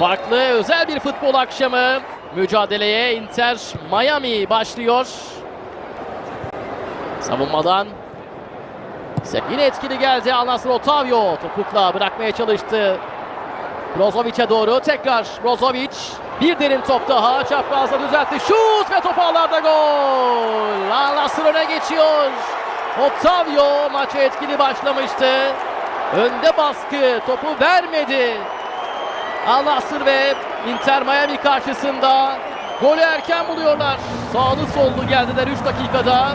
Farklı özel bir futbol akşamı. Mücadeleye Inter Miami başlıyor. Savunmadan yine etkili geldi Al Nassr Otavio. Topukla bırakmaya çalıştı. Brozovic'e doğru tekrar Brozovic. Bir derin top daha çaprazda düzeltti. Şut ve top ağlarda gol. Al Nassr öne geçiyor. Otavio maça etkili başlamıştı. Önde baskı topu vermedi. Al Nassr ve Inter Miami karşısında. Golü erken buluyorlar. Sağlı sollu geldiler 3 dakikada.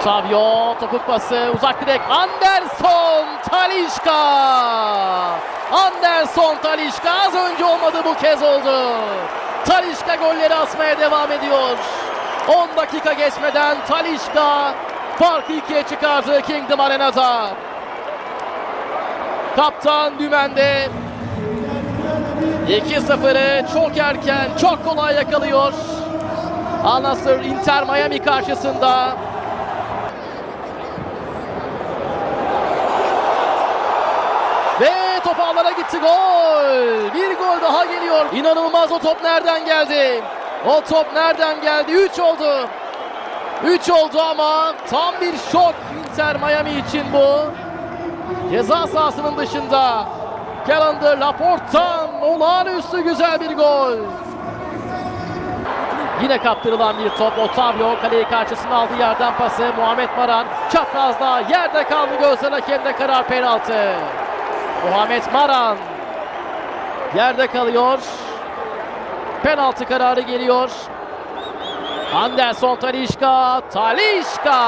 Otavio topuk pası uzak direk. Anderson Talişka. Anderson Talişka. Az önce olmadı bu kez oldu. Talişka golleri asmaya devam ediyor. 10 dakika geçmeden Talişka farkı ikiye çıkardı Kingdom Arena'da Kaptan dümende 2-0'ı çok erken çok kolay yakalıyor Al Inter Miami karşısında Ve top ağlara gitti gol. Bir gol daha geliyor. İnanılmaz o top nereden geldi? O top nereden geldi? 3 oldu. 3 oldu ama tam bir şok Inter Miami için bu. Ceza sahasının dışında Calendar Laporte'tan olağanüstü güzel bir gol. Yine kaptırılan bir top. Otavio kaleyi karşısına aldı yerden pası. Muhammed Maran çaprazda yerde kaldı. Gözler hakemde karar penaltı. Muhammed Maran yerde kalıyor. Penaltı kararı geliyor. Anderson Talişka, Talişka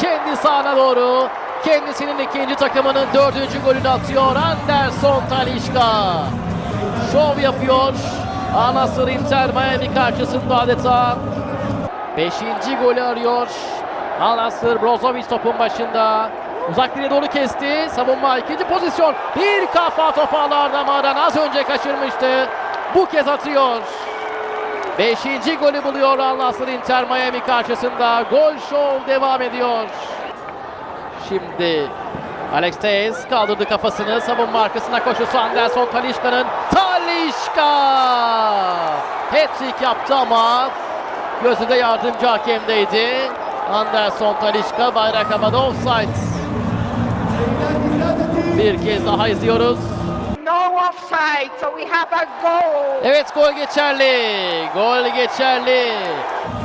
kendi sahana doğru kendisinin ikinci takımının dördüncü golünü atıyor Anderson Talişka. Şov yapıyor. Anasır Inter Miami karşısında adeta. Beşinci golü arıyor. Al-Nassr Brozovic topun başında. Uzak direğe doğru kesti. Savunma ikinci pozisyon. Bir kafa topu ağlarda Maran az önce kaçırmıştı. Bu kez atıyor. Beşinci golü buluyor Al-Nassr Inter Miami karşısında. Gol show devam ediyor. Şimdi Alex Tejes kaldırdı kafasını. Savunma arkasına koşusu Anderson Talişka'nın. Talişka! Hat-trick yaptı ama gözünde yardımcı hakemdeydi. Anderson Talişka bayrak havada offside. Bir kez daha izliyoruz. Offside, so we have a goal. Evet gol geçerli. Gol geçerli.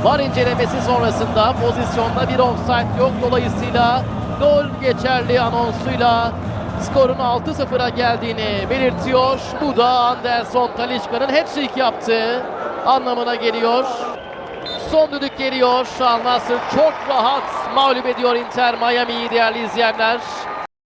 Var incelemesi sonrasında pozisyonda bir offside yok. Dolayısıyla gol geçerli anonsuyla skorun 6-0'a geldiğini belirtiyor. Bu da Anderson Talişka'nın hat-trick yaptığı anlamına geliyor. Son düdük geliyor. Al çok rahat mağlup ediyor Inter Miami'yi değerli izleyenler.